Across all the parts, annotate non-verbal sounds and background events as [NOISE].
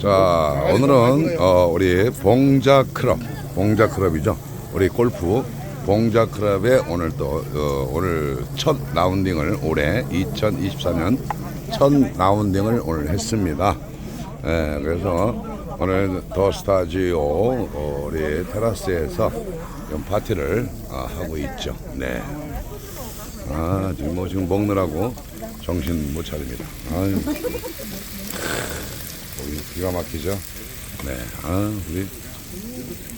자, 오늘은 어, 우리 봉자 클럽, 봉자 클럽이죠. 우리 골프 봉자 클럽에 오늘 또 어, 오늘 첫 라운딩을 올해 2024년 첫 라운딩을 오늘 했습니다. 예, 그래서 오늘 더 스타지오 어, 우리 테라스에서 좀 파티를 아, 하고 있죠. 네. 아, 지금 뭐 지금 먹느라고 정신 못 차립니다. 아유. 기가 막히죠. 네, 아 우리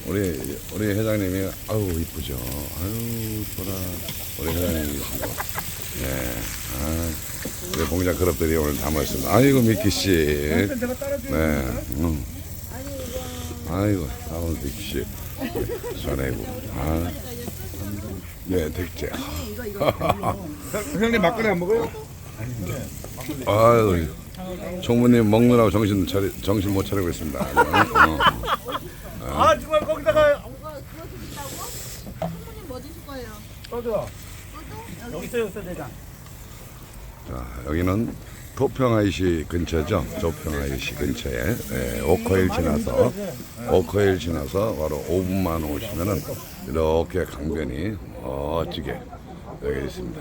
우리 우리 회장님이 아우 이쁘죠. 아유 이뻐라. 우리 회장님이시고. 네, 아 우리 봉자 클럽들이 오늘 다 모였습니다. 아이고 미키 씨. 네, 음. 아이고 아우 미키 씨. 전해고. 아, 네 백제. 형님 막걸리 안 먹어요? 아유. 총무님 먹느라고 정신 차리 정신 못 차리고 있습니다. [LAUGHS] 어. 아 정말 거기다가 사모님 뭐 드실 거예요? 떠줘 여기 있어요 여기 대장 자, 여기는 도평아이시 근처죠. 도평아이시 근처에 예, 오커힐 지나서 오커힐 지나서 바로 5분만 오시면은 이렇게 강변이 멋지게 여기 있습니다.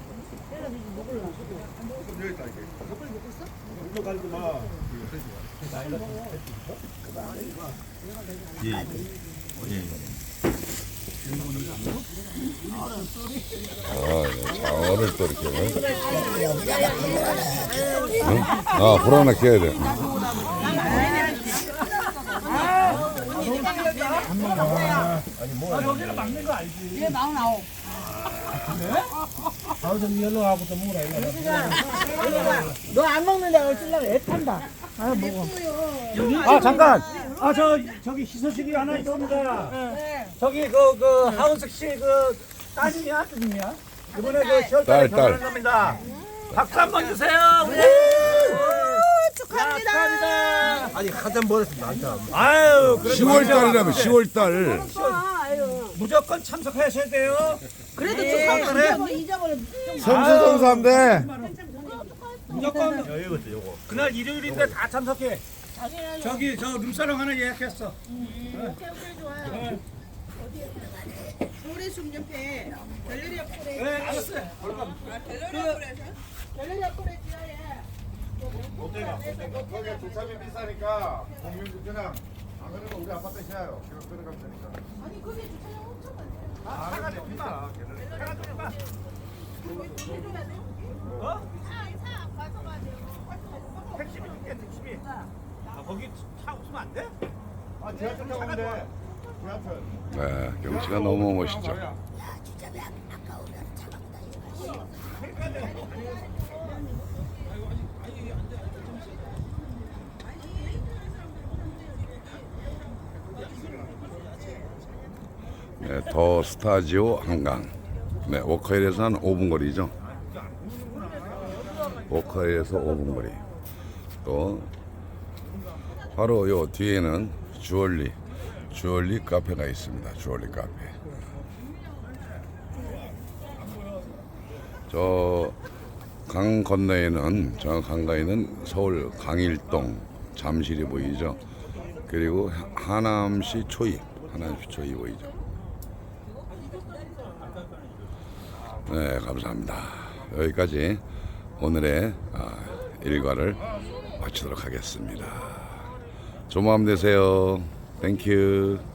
까 내가 먹니? 아, 예, 장어를 또 이렇게. 응? 아, 불 하나 켜야 돼. 얘 마흔 아홉. 다음 연락하고 또 먹으라 이거. 너안 먹는데 어쩌려고 애 탄다. 아 먹어. 아 잠깐. 아 저 저기 희소식이 하나 있습니다 저기 그그 하은석 씨그 딸이냐 아들이냐 이번에 그 10월달에 딸, 딸. 결혼한 겁니다. 박수 한 번 주세요 축하합니다 축하합니다. 아니 한잔 버렸습니다. 한잔. 아유 그래도 10월 달이라면 10월 달. 무조건 참석하셔야 돼요. 그래도 그래. 좀 잊어버려. 섬수동사인데. 무조건 그날 일요일인데 다 참석해. 저기 저 룸사롱 하나 예약했어. 서울의 숲 옆에 갤러리아 콜에 네 알았어요. 갤러리아 콜에 지하에 거기 주차비 비싸니까 그냥 안 그러면 우리 아파트 시야요. 그럼 들어가면 되니까. 아니 거기 주차장 엄청 많아. 아 차가 좀 봐. 차가 좀 봐. 어? 택시비 줄게 택시비. 아 거기 차 없으면 안 돼? 아 지하철 타고 오는데 지하철. 네, 경치가 너무 멋있죠. 네, 더 스타지오 한강. 네, 워커힐에서 한 5분 거리죠. 워커힐에서 5분 거리. 또 바로 요 뒤에는 주얼리 주얼리 카페가 있습니다. 주얼리 카페. 저 강 건너에는 저 강가에는 서울 강일동 잠실이 보이죠. 그리고 하- 하남시 초입, 하남시 초입 보이죠. 네, 감사합니다. 여기까지 오늘의 아, 일과를 마치도록 하겠습니다. 좋은 마음 되세요. 땡큐.